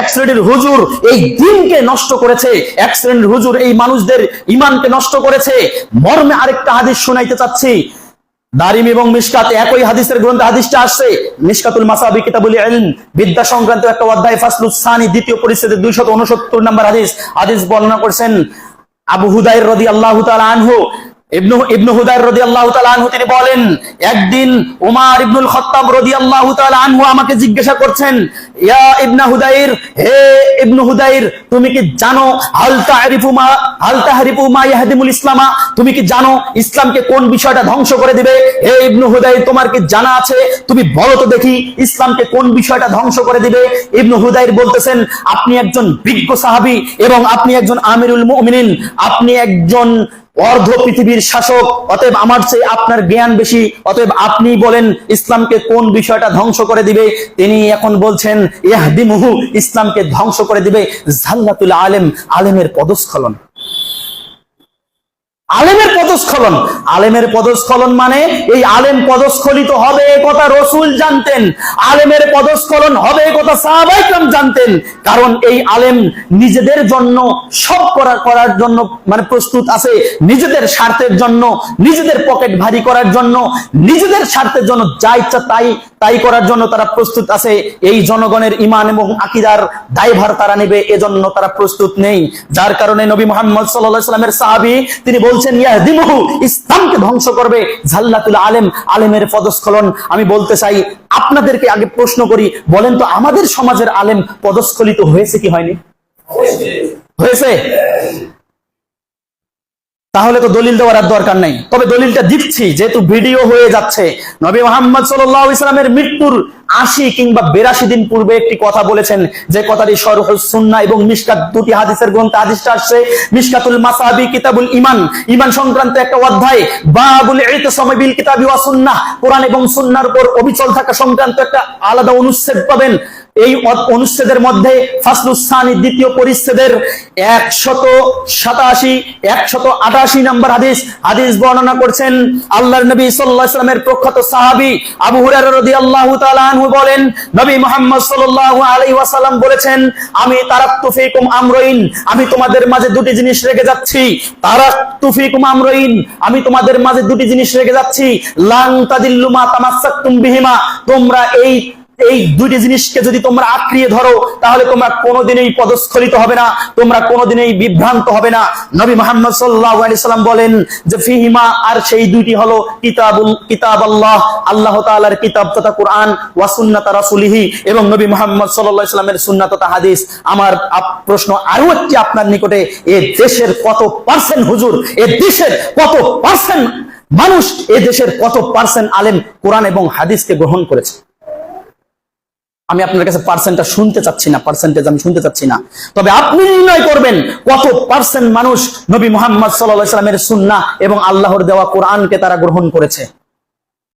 এক শ্রেণির হুজুর এই দিনকে নষ্ট করেছে। এক শ্রেণির হুজুর এই মানুষদের ইমানকে নষ্ট করেছে। মর্মে আরেকটা হাদিস শোনাইতে চাচ্ছি। দারিম এবং মিশকাত একই হাদিসের গ্রন্থে হাদিসটা আসছে। মিশকাতুল মাসাবি কিতাবুল ইলম, বিদ্যা সংক্রান্ত একটা অধ্যায়, ফাসলুস সানি, দ্বিতীয় পরিচ্ছেদে 269 নম্বর হাদিস। হাদিস বর্ণনা করছেন আবু হুদাইর রাদিয়াল্লাহু তাআলা আনহু তুমি কি জানো, ইসলামকে কোন বিষয়টা ধ্বংস করে দিবে? হে ইবনু হুদাইর, তোমার কি জানা আছে? তুমি বলো তো দেখি, ইসলামকে কোন বিষয়টা ধ্বংস করে দিবে? ইবনু হুদাইর বলতেছেন, আপনি একজন বিজ্ঞ সাহাবী এবং আপনি একজন আমিরুল মুমিনিন। আপনি একজন অর্ধ পৃথিবীর শাসক, অতএব আমার চেয়ে আপনার জ্ঞান বেশি। অতএব আপনি বলেন, ইসলামকে কোন বিষয়টা ধ্বংস করে দিবে? তিনি এখন বলছেন, ইয়াহদিমুহু, ইসলামকে ধ্বংস করে দিবে জাল্লাতুল আলেম, আলেমের পদস্খলন। আলেমের পদস্খলন। আলেমের পদস্খলন মানে এই আলেম পদস্খলিত হবে কথা রসুল জানতেন। আলেমের পদস্খলন হবে কথা সাহাবাইকাম জানতেন। কারণ এই আলেম নিজেদের জন্য সব করা, করার জন্য মানে প্রস্তুত আছে। নিজেদের স্বার্থের জন্য, নিজেদের পকেট ভারী করার জন্য, নিজেদের স্বার্থের জন্য যা ইচ্ছা তাই তাই করার জন্য তারা প্রস্তুত আছে। এই জনগণের ইমান এবং আকিদার দায়ভার তারা নেবে, এজন্য তারা প্রস্তুত নেই। যার কারণে নবী মোহাম্মদ সাল্লাল্লাহু সাল্লামের সাহাবী, তিনি বলছেন, ইয়াহদিমুহু, ইসলামকে ধ্বংস করবে ঝাল্লাতুল আলেম, আলেমের পদস্খলন। আমি বলতে চাই, আপনাদেরকে আগে প্রশ্ন করি, বলেন তো আমাদের সমাজের আলেম পদস্খলিত হয়েছে কি হয়নি? হয়েছে। তাহলে তো দলিল দেওয়ার আর দরকার নাই। তবে দলিলটা দিচ্ছি, যেহেতু ভিডিও হয়ে যাচ্ছে। নবী মোহাম্মদ সাল্লাহ ইসলামের মৃত্যুর আশি কিংবা বেরাশি দিন পূর্বে একটি কথা বলেছেন, যে কথাটি সরহ সুন্না এবং মিশকাত দুটি হাদিসের গ্রন্থে হাদিসটা আসছে, মিশকাতুল মাসাবি কিতাবুল ইমান ইমান সংক্রান্ত একটা অধ্যায়, বাবুল ইতিসামি বিল কিতাবি ওয়া সুন্নাহ। কোরআন এবং সুন্নাহর উপর অবিচল থাকা সংক্রান্ত একটা আলাদা অনুচ্ছেদ পাবেন। এই অনুচ্ছেদের মধ্যে ফাসলুসানি দ্বিতীয় পরিচ্ছেদের একশত সাতাশি, একশত আটাশি নম্বর হাদিস। হাদিস বর্ণনা করছেন আল্লাহর নবী সাল্লাল্লাহু আলাইহি সাল্লামের প্রখ্যাত সাহাবী আবু হুরায়রা রাদিয়াল্লাহু তাআলা আনহু বলেন, নবী মুহাম্মদ সাল্লাল্লাহু আলাইহি ওয়াসাল্লাম বলেছেন, আমি তারাকতু ফিকুম আমরাইন, আমি তোমাদের মাঝে দুটি জিনিস রেখে যাচ্ছি। তারাকতু ফিকুম আমরাইন, আমি তোমাদের মাঝে দুটি জিনিস রেখে যাচ্ছি। লাং তাদিল্লু মা তামাসসাকতুম বিহিমা, তোমরা এই এই দুইটি জিনিসকে যদি তোমরা আঁকড়িয়ে ধরো, তাহলে তোমরা কোনোদিনই পদস্খলিত হবে না, তোমরা কোনোদিনই বিভ্রান্ত হবে না। নবী মোহাম্মদ সাল্লাল্লাহু আলাইহি সাল্লাম বলেন যে, ফিহিমা আর সেই দুইটি হলো কিতাবুল কিতাব আল্লাহ আল্লাহ তাআলার কিতাব তথা কোরআন, ওয়া সুন্নাত রাসূলিহি এবং নবী মোহাম্মদ সাল্লাল্লাহু আলাইহি সাল্লামের সুন্নাত তথা হাদিস। আমার প্রশ্ন আরও একটি আপনার নিকটে, এ দেশের কত পার্সেন্ট হুজুর, এ দেশের কত পার্সেন্ট মানুষ, এ দেশের কত পার্সেন্ট আলেম কোরআন এবং হাদিসকে গ্রহণ করেছে? আমি আপনার কাছে পার্সেন্টটা শুনতে চাচ্ছি না পার্সেন্টেজ আমি শুনতে চাচ্ছি না। তবে আপনি নির্ণয় করবেন কত পার্সেন্ট মানুষ নবী মোহাম্মদ সাল্লাহ সাল্লামের সুন্না এবং আল্লাহর দেওয়া কোরআনকে তারা গ্রহণ করেছে।